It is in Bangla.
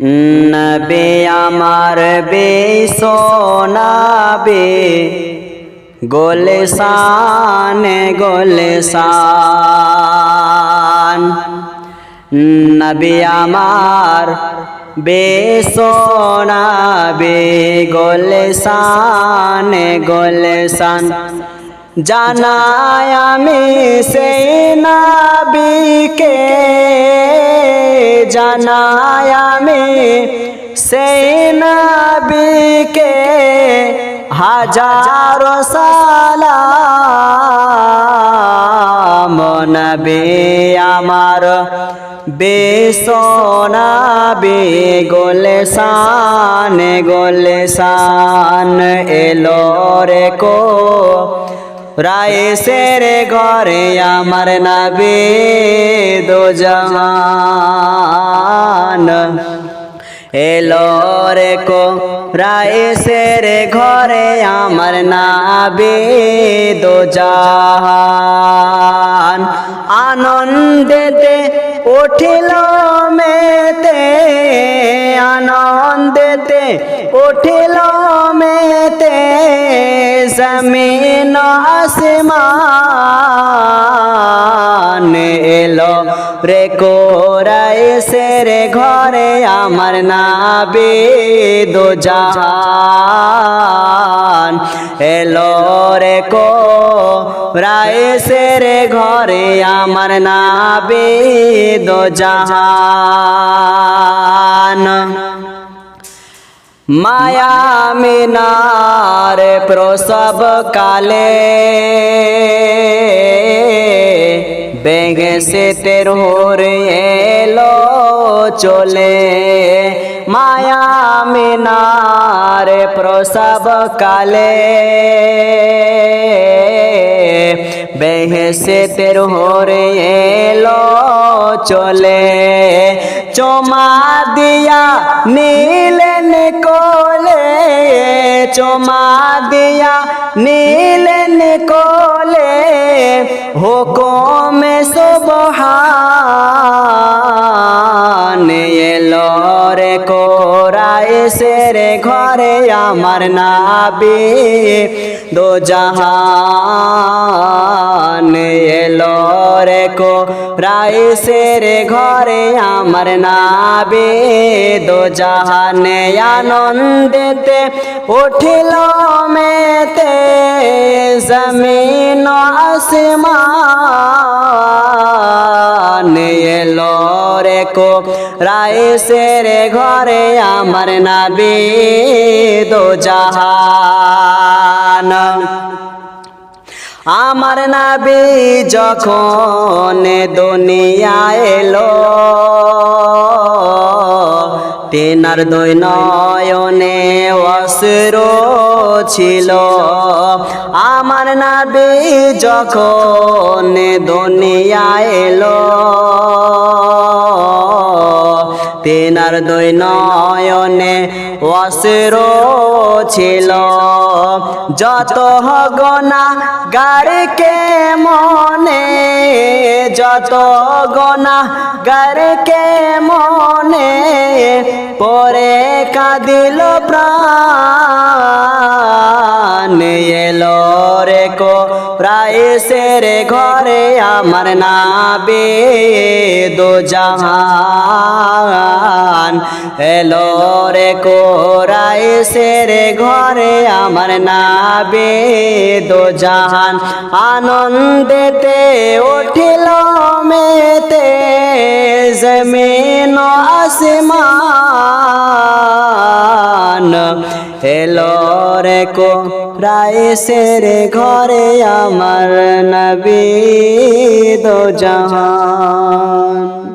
নবে আমার বে সোনাবে গোলে সান গোলে সান নবী আমার বে সোনাবে গোলে সান গোলে সান জানায় আমি সেই নবীকে জানায় আমি সেই নবীকে হাজারো সালাম, নবী আমার বেসনাবে গোলে সান গোলে সান এলো রে কো। রায় সের ঘরে আমার নবী দো জাহান এলো রে কো রায় সের ঘরে আমার নাবে দো জাহান আনন্দেতে উঠিল মেতে, আনন্দেতে উঠিল মেতে, জমিন আসমান এলো রে কোরাই সের ঘরে আমার নাবে দো জাহান এলো রে কো, রায় সের ঘরে আমার নাবে দো জাহান মায়া মিনার প্রসব কালে বেগে সে তের হোরে এলো চলে। মিনার প্রসব কালে বেহেসে তের হোরে এলো চলে চমা দিয়া নীলেন কোলে চমা দিয়া নীলেন কোলে হুকুম সুবহান এলো রে কোরাই সেরে ঘরে আমার নাবি। দো জাহান এলো রে কো রাই সেরে ঘরে আমার নাবে। দো জাহানে আনন্দেতে উঠিল মেতে। জমিন আসমান এলো রে কো। রায় সেরে ঘরে আমার নাবে দো জাহান আমার নাবি যখন দুনিয়া এলো, তেনার দুই নয়নে অস্ত্র ছিল। আমার নাবি যখন দুনিয়া এলো, তেনার দুই নয়নে অস্ত্র ছিল। যত গনা গারকে মনে, যত গনা গারকে মনে পরে কাঁদিল প্রাণ? এলো রে কো প্রায় সেরে ঘরে আমার নাবে দো জাহান এলো রে কো রায় সেরে ঘরে আমার নাবে দো জাহান আনন্দেতে উঠিল মেতে, জমিন আসমান। এলো রে কো রায় সেরে ঘরে আমার নবী দো জাহান